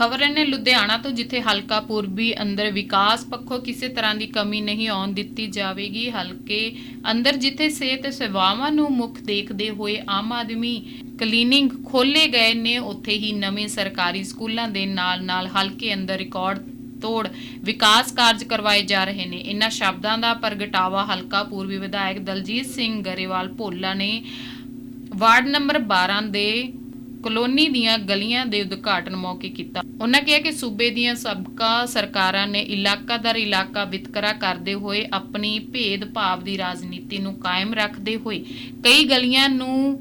ਖਬਰ ਨੇ, ਲੁਧਿਆਣਾ ਤੋਂ ਜਿੱਥੇ ਹਲਕਾ ਪੂਰਬੀ ਅੰਦਰ ਵਿਕਾਸ ਪੱਖੋਂ ਕਿਸੇ ਤਰ੍ਹਾਂ ਦੀ ਕਮੀ ਨਹੀਂ ਆਉਣ ਦਿੱਤੀ ਜਾਵੇਗੀ, ਹਲਕੇ ਅੰਦਰ ਜਿੱਥੇ ਸਿਹਤ ਸੇਵਾਵਾਂ ਨੂੰ ਮੁੱਖ ਦੇਖਦੇ ਹੋਏ ਆਮ ਆਦਮੀ ਕਲੀਨਿਕ ਖੋਲੇ ਗਏ ਨੇ, ਉੱਥੇ ਹੀ ਨਵੇਂ ਸਰਕਾਰੀ ਸਕੂਲਾਂ ਦੇ ਨਾਲ-ਨਾਲ ਹਲਕੇ ਅੰਦਰ ਰਿਕਾਰਡ ਤੋੜ ਵਿਕਾਸ ਕਾਰਜ ਕਰਵਾਏ ਜਾ ਰਹੇ ਨੇ। ਇਨ੍ਹਾਂ ਸ਼ਬਦਾਂ ਦਾ ਪ੍ਰਗਟਾਵਾ ਹਲਕਾ ਪੂਰਬੀ ਵਿਧਾਇਕ ਦਲਜੀਤ ਸਿੰਘ ਗਰੇਵਾਲ ਭੋਲਾ ਨੇ ਵਾਰਡ ਨੰਬਰ 12 ਦੇ ਕਲੋਨੀ ਦੀਆਂ ਗਲੀਆਂ ਦੇ ਉਦਘਾਟਨ ਮੌਕੇ ਕੀਤਾ। ਉਹਨਾਂ ਕਿਹਾ ਕਿ ਸੂਬੇ ਦੀਆਂ ਸਬਕਾ ਸਰਕਾਰਾਂ ਨੇ ਇਲਾਕਾ ਦਰ ਇਲਾਕਾ ਵਿਤਕਰਾ ਕਰਦੇ ਹੋਏ ਆਪਣੀ ਭੇਦ ਭਾਵ ਦੀ ਰਾਜਨੀਤੀ ਨੂੰ ਕਾਇਮ ਰੱਖਦੇ ਹੋਏ ਕਈ ਗਲੀਆਂ ਨੂੰ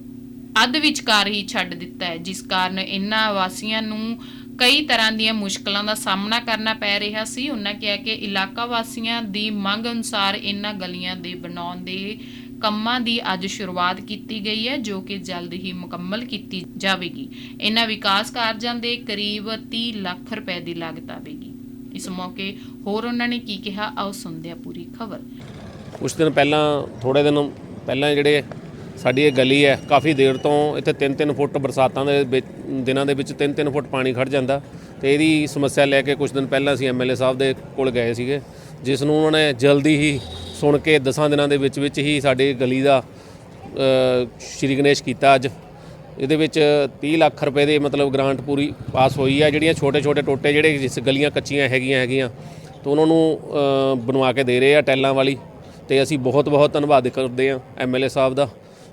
ਅੱਧ ਵਿਚਕਾਰ ਹੀ ਛੱਡ ਦਿੱਤਾ ਹੈ, ਜਿਸ ਕਾਰਨ ਇਨ੍ਹਾਂ ਵਾਸੀਆਂ ਨੂੰ ਕਈ ਤਰ੍ਹਾਂ ਦੀਆਂ ਮੁਸ਼ਕਲਾਂ ਦਾ ਸਾਹਮਣਾ ਕਰਨਾ ਪੈ ਰਿਹਾ ਸੀ। ਉਹਨਾਂ ਕਿਹਾ ਕਿ ਇਲਾਕਾ ਵਾਸੀਆਂ ਦੀ ਮੰਗ ਅਨੁਸਾਰ ਇਨ੍ਹਾਂ ਗਲੀਆਂ ਦੇ ਬਣਾਉਣ ਦੇ ਕੰਮਾਂ ਦੀ ਅੱਜ ਸ਼ੁਰੂਆਤ ਕੀਤੀ ਗਈ ਹੈ, ਜੋ ਕਿ ਜਲਦ ਹੀ ਮੁਕੰਮਲ ਕੀਤੀ ਜਾਵੇਗੀ। ਇਹਨਾਂ ਵਿਕਾਸ ਕਾਰਜਾਂ ਦੇ ਕਰੀਬ 30 ਲੱਖ ਰੁਪਏ ਦੀ ਲਾਗਤ ਆਵੇਗੀ। ਇਸ ਮੌਕੇ ਹੋਰ ਉਹਨਾਂ ਨੇ ਕੀ ਕਿਹਾ, ਆਓ ਸੁਣਦੇ ਹਾਂ ਪੂਰੀ ਖਬਰ। ਕੁਝ ਦਿਨ ਪਹਿਲਾਂ ਥੋੜੇ ਦਿਨ ਪਹਿਲਾਂ ਜਿਹੜੇ ਸਾਡੀ ਇਹ ਗਲੀ ਹੈ, ਕਾਫੀ ਦੇਰ ਤੋਂ ਇੱਥੇ 3-3 ਫੁੱਟ ਬਰਸਾਤਾਂ ਦੇ ਦਿਨਾਂ ਦੇ ਵਿੱਚ 3-3 ਫੁੱਟ ਪਾਣੀ ਖੜ ਜਾਂਦਾ। ਤੇ ਇਹਦੀ ਸਮੱਸਿਆ ਲੈ ਕੇ ਕੁਝ ਦਿਨ ਪਹਿਲਾਂ ਅਸੀਂ ਐਮਐਲਏ ਸਾਹਿਬ ਦੇ ਕੋਲ ਗਏ ਸੀਗੇ, ਜਿਸ ਨੂੰ ਉਹਨਾਂ ਨੇ ਜਲਦੀ ਹੀ ਸੁਣ ਕੇ 10 ਦਿਨਾਂ ਦੇ ਵਿੱਚ ਵਿੱਚ ਹੀ ਸਾਡੇ ਗਲੀ ਦਾ ਸ਼੍ਰੀ ਗਣੇਸ਼ ਕੀਤਾ ਅੱਜ। ਇਹਦੇ ਵਿੱਚ 30 ਲੱਖ ਰੁਪਏ ਦੇ ਮਤਲਬ ਗ੍ਰਾਂਟ ਪੂਰੀ ਪਾਸ ਹੋਈ ਹੈ ਜਿਹੜੀਆਂ ਛੋਟੇ ਛੋਟੇ ਟੋਟੇ ਜਿਹੜੇ ਜਿਸ ਗਲੀਆਂ ਕੱਚੀਆਂ ਹੈਗੀਆਂ ਹੈਗੀਆਂ, ਤਾਂ ਉਹਨਾਂ ਨੂੰ ਬਣਵਾ ਕੇ ਦੇ ਰਹੇ ਆ ਟੈਲਾਂ ਵਾਲੀ। ਤੇ ਅਸੀਂ ਬਹੁਤ ਬਹੁਤ ਧੰਨਵਾਦ ਕਰਦੇ ਆ ਐਮਐਲਏ ਸਾਹਿਬ ਦਾ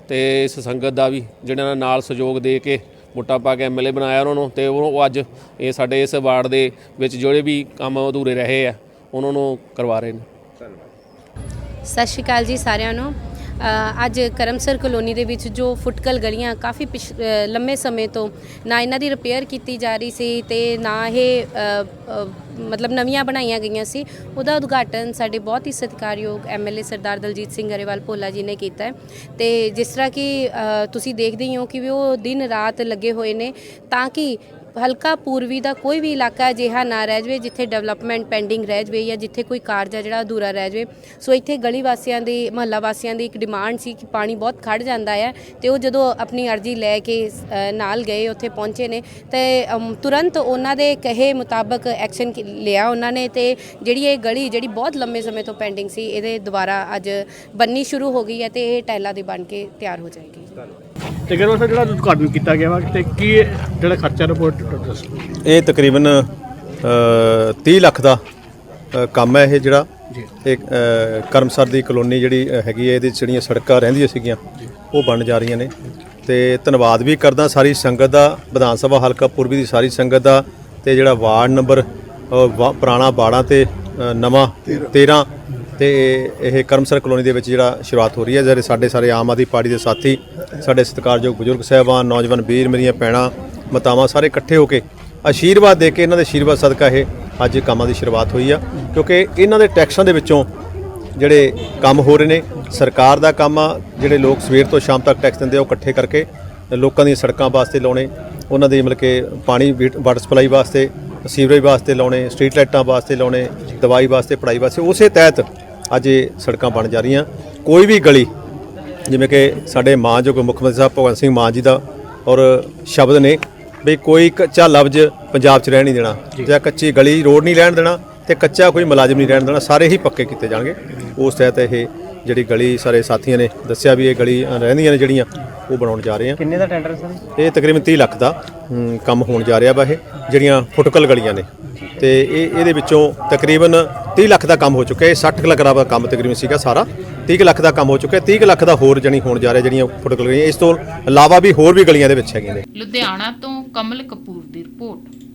ਤੇ ਇਸ ਸੰਗਤ ਦਾ ਵੀ, ਜਿਹਨਾਂ ਨਾਲ ਸਹਿਯੋਗ ਦੇ ਕੇ ਮੋਟਾ ਪਾ ਕੇ ਐਮਐਲਏ ਬਣਾਇਆ ਉਹਨਾਂ ਨੂੰ, ਤੇ ਉਹ ਅੱਜ ਇਹ ਸਾਡੇ ਇਸ ਵਾਰਡ ਦੇ ਵਿੱਚ ਜਿਹੜੇ ਵੀ ਕੰਮ ਅਧੂਰੇ ਰਹੇ ਆ, ਉਹਨਾਂ ਨੂੰ ਕਰਵਾ ਰਹੇ ਨੇ। ਸਤਿ ਸ਼੍ਰੀ ਅਕਾਲ ਜੀ ਸਾਰਿਆਂ ਨੂੰ। ਅੱਜ ਕਰਮਸਰ ਕਲੋਨੀ ਦੇ ਵਿੱਚ ਜੋ ਫੁੱਟਕਲ ਗਲੀਆਂ ਕਾਫੀ ਪਿਛ- ਲੰਮੇ ਸਮੇਂ ਤੋਂ ਨਾ ਇਹਨਾਂ ਦੀ ਰਿਪੇਅਰ ਕੀਤੀ ਜਾ ਰਹੀ ਸੀ ਤੇ ਨਾ ਇਹ ਮਤਲਬ ਨਵੀਆਂ ਬਣਾਈਆਂ ਗਈਆਂ ਸੀ। ਉਹਦਾ ਉਦਘਾਟਨ ਸਾਡੇ ਬਹੁਤ ਹੀ ਸਤਿਕਾਰਯੋਗ ਐਮਐਲਏ ਸਰਦਾਰ ਦਲਜੀਤ ਸਿੰਘ ਗਰੇਵਾਲ ਭੋਲਾ ਜੀ ਨੇ ਕੀਤਾ ਹੈ। ਤੇ ਜਿਸ ਤਰ੍ਹਾਂ ਕਿ ਤੁਸੀਂ ਦੇਖਦੇ ਹੀ ਹੋ ਕਿ ਵੀ ਉਹ ਦਿਨ ਰਾਤ ਲੱਗੇ ਹੋਏ ਨੇ ਤਾਂ ਕਿ ਹਲਕਾ ਪੂਰਬੀ ਦਾ ਕੋਈ ਵੀ ਇਲਾਕਾ ਅਜਿਹਾ ਨਾ ਰਹਿ ਜਾਵੇ, ਜਿੱਥੇ ਡਿਵੈਲਪਮੈਂਟ ਪੈਂਡਿੰਗ ਰਹਿ ਜਾਵੇ ਜਾਂ ਜਿੱਥੇ ਕੋਈ ਕਾਰਜ ਆ ਜਿਹੜਾ ਅਧੂਰਾ ਰਹਿ ਜਾਵੇ। ਸੋ ਇੱਥੇ ਗਲੀ ਵਾਸੀਆਂ ਦੀ, ਮਹੱਲਾ ਵਾਸੀਆਂ ਦੀ ਇੱਕ ਡਿਮਾਂਡ ਸੀ ਕਿ ਪਾਣੀ ਬਹੁਤ ਖੜ ਜਾਂਦਾ ਹੈ ਤੇ ਉਹ ਜਦੋਂ ਆਪਣੀ ਅਰਜ਼ੀ ਲੈ ਕੇ ਨਾਲ ਗਏ, ਉੱਥੇ ਪਹੁੰਚੇ ਨੇ, ਤੇ ਤੁਰੰਤ ਉਹਨਾਂ ਦੇ ਕਹੇ ਮੁਤਾਬਕ ਐਕਸ਼ਨ ਲਿਆ ਉਹਨਾਂ ਨੇ ਤੇ ਜਿਹੜੀ ਇਹ ਗਲੀ ਜਿਹੜੀ ਬਹੁਤ ਲੰਮੇ ਸਮੇਂ ਤੋਂ ਪੈਂਡਿੰਗ ਸੀ, ਇਹਦੇ ਦੁਬਾਰਾ ਅੱਜ ਬੰਨੀ ਸ਼ੁਰੂ ਹੋ ਗਈ ਹੈ ਤੇ ਇਹ ਟੈਲਾਂ ਦੀ ਬਣ ਕੇ ਤਿਆਰ ਹੋ ਜਾਏਗੀ। ਤੇ ਅਗਰ ਜਿਹੜਾ ਉਦਘਾਟਨ ਕੀਤਾ ਗਿਆ ਵਾ, ਤੇ ਕੀ ਜਿਹੜਾ ਖਰਚਾ ਰਿਪੋਰਟ ਇਹ ਤਕਰੀਬਨ ਅ, 30 ਲੱਖ ਦਾ ਅ, ਕੰਮ ਹੈ ਇਹ ਜਿਹੜਾ। ਇਹ ਅ, ਕਰਮਸਰ ਦੀ ਕਲੋਨੀ ਜਿਹੜੀ ਅ, ਹੈਗੀ ਹੈ ਇਹਦੇ 'ਚ ਜਿਹੜੀਆਂ ਸੜਕਾਂ ਰਹਿੰਦੀਆਂ ਸੀਗੀਆਂ ਉਹ ਬਣ ਜਾ ਰਹੀਆਂ ਨੇ। ਤੇ ਧੰਨਵਾਦ ਵੀ ਕਰਦਾ ਸਾਰੀ ਸੰਗਤ ਦਾ ਵਿਧਾਨ ਸਭਾ ਹਲਕਾ ਪੂਰਬੀ ਦੀ ਸਾਰੀ ਸੰਗਤ ਦਾ ਤੇ ਜਿਹੜਾ ਵਾਰਡ ਨੰਬਰ ਅ, ਵਾ- ਪੁਰਾਣਾ ਬਾੜਾ ਤੇ ਅ, ਨਵਾਂ 13 ਤੇ ਇਹ ਕਰਮਸਰ ਕਲੋਨੀ ਦੇ ਵਿੱਚ ਜਿਹੜਾ ਸ਼ੁਰੂਆਤ ਹੋ ਰਹੀ ਹੈ। ਜਿਹੜੇ ਸਾਡੇ ਸਾਰੇ ਆਮ ਆਦਮੀ ਪਾਰਟੀ ਦੇ ਸਾਥੀ ਸਾਡੇ ਸਤਿਕਾਰਯੋਗ ਬਜ਼ੁਰਗ ਸਾਹਿਬਾਨ ਨੌਜਵਾਨ ਵੀਰ ਮੇਰੀਆਂ ਭੈਣਾਂ ਮਾਤਾਵਾਂ ਸਾਰੇ ਇਕੱਠੇ ਹੋ ਕੇ ਆਸ਼ੀਰਵਾਦ ਦੇ ਕੇ ਇਹਨਾਂ ਦੇ ਆਸ਼ੀਰਵਾਦ ਸਦਕਾ ਇਹ ਅੱਜ ਕੰਮਾਂ ਦੀ ਸ਼ੁਰੂਆਤ ਹੋਈ ਆ। ਕਿਉਂਕਿ ਇਹਨਾਂ ਦੇ ਟੈਕਸਾਂ ਦੇ ਵਿੱਚੋਂ ਜਿਹੜੇ ਕੰਮ ਹੋ ਰਹੇ ਨੇ, ਸਰਕਾਰ ਦਾ ਕੰਮ ਆ, ਜਿਹੜੇ ਲੋਕ ਸਵੇਰ ਤੋਂ ਸ਼ਾਮ ਤੱਕ ਟੈਕਸ ਦਿੰਦੇ ਆ, ਉਹ ਇਕੱਠੇ ਕਰਕੇ ਲੋਕਾਂ ਦੀਆਂ ਸੜਕਾਂ ਵਾਸਤੇ ਲਾਉਣੇ, ਉਹਨਾਂ ਦੇ ਮਤਲਬ ਕਿ ਪਾਣੀ ਵੀਟ- ਵਾਟਰ ਸਪਲਾਈ ਵਾਸਤੇ, ਸੀਵਰੇਜ ਵਾਸਤੇ ਲਾਉਣੇ, ਸਟਰੀਟ ਲਾਈਟਾਂ ਵਾਸਤੇ ਲਾਉਣੇ, ਦਵਾਈ ਵਾਸਤੇ ਪੜਾਈ ਵਾਸਤੇ, ਉਸੇ ਤਹਿਤ ਅੱਜ ਇਹ ਸੜਕਾਂ ਬਣ ਜਾ ਰਹੀਆਂ। ਕੋਈ ਵੀ ਗਲੀ, ਜਿਵੇਂ ਕਿ ਸਾਡੇ ਮਾਨਯੋਗ ਮੁੱਖ ਮੰਤਰੀ ਸਾਹਿਬ, ਭਗਵੰਤ ਸਿੰਘ ਮਾਨ ਜੀ ਦਾ ਔਰ ਸ਼ਬਦ ਨੇ ਵੀ ਕੋਈ ਕੱਚਾ ਲਫ਼ਜ਼ ਪੰਜਾਬ 'ਚ ਰਹਿਣ ਨਹੀਂ ਦੇਣਾ ਜਾਂ। ਕੱਚੀ ਗਲੀ ਰੋਡ ਨਹੀਂ ਰਹਿਣ ਦੇਣਾ ਤੇ ਕੱਚਾ ਕੋਈ ਮੁਲਾਜ਼ਮ ਨਹੀਂ ਰਹਿਣ ਦੇਣਾ ਸਾਰੇ ਹੀ ਪੱਕੇ ਕੀਤੇ ਜਾਣਗੇ। ਉਸ ਤਹਿਤ ਇਹ ਜਿਹੜੀ ਗਲੀ ਸਾਰੇ ਸਾਥੀਆਂ ਨੇ ਦੱਸਿਆ ਵੀ ਇਹ ਗਲੀ ਰਹਿੰਦੀਆਂ ਨੇ ਜਿਹੜੀਆਂ ਉਹ ਬਣਾਉਣ ਜਾ ਰਹੇ ਆ। ਕਿੰਨੇ ਦਾ ਟੈਂਡਰ ਸਰ? ਇਹ ਤਕਰੀਬਨ 30 ਲੱਖ ਦਾ ਕੰਮ ਹੋਣ ਜਾ ਰਿਹਾ ਵਾ ਇਹ ਜਿਹੜੀਆਂ ਫੁੱਟਕਲ ਗਲੀਆਂ ਨੇ। ਤੇ ਇਹ ਇਹਦੇ ਵਿੱਚੋਂ ਤਕਰੀਬਨ 30 ਲੱਖ ਦਾ ਕੰਮ ਹੋ ਚੁੱਕਿਆ ਇਹ 60 ਲੱਖ ਦਾ ਕੰਮ ਤਕਰੀਬਨ ਸੀਗਾ ਸਾਰਾ। 30 ਕੁ ਲੱਖ ਦਾ ਕੰਮ ਹੋ ਚੁੱਕਿਆ 30 ਕੁ ਲੱਖ ਦਾ ਹੋਰ ਜਣੀ ਹੋਣ ਜਾ ਰਿਹਾ ਜਿਹੜੀਆਂ ਫੁੱਟਕਲ ਗਲੀਆਂ ਇਸ ਤੋਂ ਇਲਾਵਾ ਵੀ ਹੋਰ ਵੀ ਗਲੀਆਂ ਦੇ ਵਿੱਚ ਹੈਗੀਆਂ ਨੇ। ਲੁਧਿਆਣਾ ਤੋਂ ਕਮਲ ਕਪੂਰ ਦੀ ਰਿਪੋਰਟ।